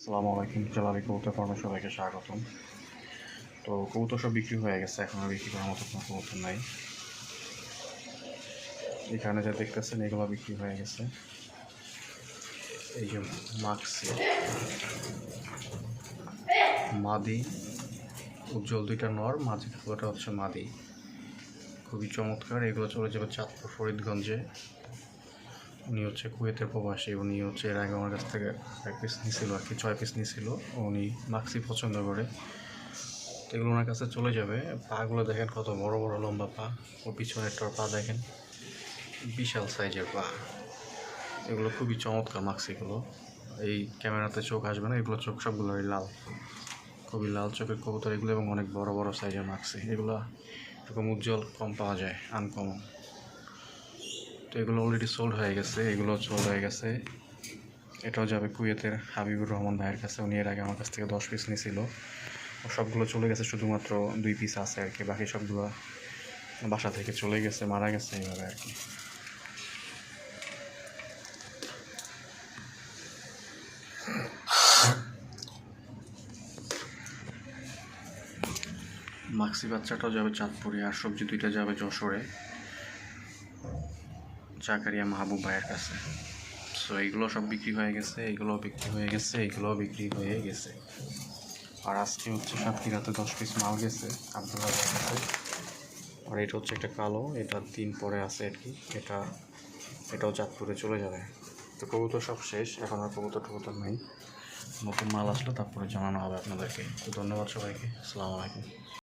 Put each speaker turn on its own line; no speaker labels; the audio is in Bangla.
আসসালামু আলাইকুম জেলারি কবুতর ফার্মে সবাইকে স্বাগতম। তো কবুতর সব বিক্রি হয়ে গেছে, এখন বিক্রি করার মতো কোনো কবুতর নাই। এখানে যা দেখতেছেন, এগুলো বিক্রি হয়ে গেছে। এই যে মাক্সি, মাদি, উজ্জ্বল দুইটা নর, মাঝে পুরোটা হচ্ছে মাদি। খুবই চমৎকার, এগুলো চলে যাবে চাঁদপুর, ফরিদগঞ্জে। উনি হচ্ছে কুয়েতের প্রবাসী, উনি হচ্ছে এর আগে আমার কাছ থেকে এক পিস নিয়েছিল আর কি ছয় পিস নিয়েছিল উনি মাক্সি পছন্দ করে। এগুলো ওনার কাছে চলে যাবে। পাগুলো দেখেন কত বড় বড় লম্বা পা। ও পিছনেরটার পা দেখেন। বিশাল সাইজের পা। এগুলো খুবই চমৎকার মাক্সিগুলো এই ক্যামেরাতে চোখ আসবে না, এগুলো চোখ সবগুলোই লাল। খুবই লাল চোখের কবুতর এগুলো এবং অনেক বড় বড় সাইজের মাক্সি এগুলো এরকম উজ্জ্বল কম পাওয়া যায় আনকমন তো এগুলো অলরেডি সোল্ড হয়ে গেছে, এগুলো সোল্ড হয়ে গেছে। এটাও যাবে কুয়েতের হাবিবুর রহমান ভাইয়ের কাছে, উনি এর আগে আমার কাছ থেকে দশ পিস নিয়েছিল সবগুলো চলে গেছে, শুধুমাত্র দুই পিস আছে আর কি, বাকি সবগুলো বাসা থেকে চলে গেছে, মারা গেছে এইভাবে আর কি। মাক্সি বাচ্চাটাও যাবে চাঁদপুরে, আর সবজি দুইটা যাবে যশোরে। জাকারিয়া মাহবুব ভাইয়ের কাছে। সো এইগুলো সব বিক্রি হয়ে গেছে, এইগুলো বিক্রি হয়ে গেছে, এইগুলো বিক্রি হয়ে গেছে। আর আজকে হচ্ছে সাতক্ষীরাতে দশ পিস মাল গেছে আবদুল্লাহ কাছে। আর এটা হচ্ছে একটা কালো, এটা দিন পরে আছে আর কি, এটা, এটাও চাঁদপুরে চলে যাবে। তো কবুতর সব শেষ, এখন আর কবুতর টবুতর নেই। নতুন মাল আসলো তারপরে জানানো হবে আপনাদেরকে। তো ধন্যবাদ সবাইকে, আসসালামু আলাইকুম।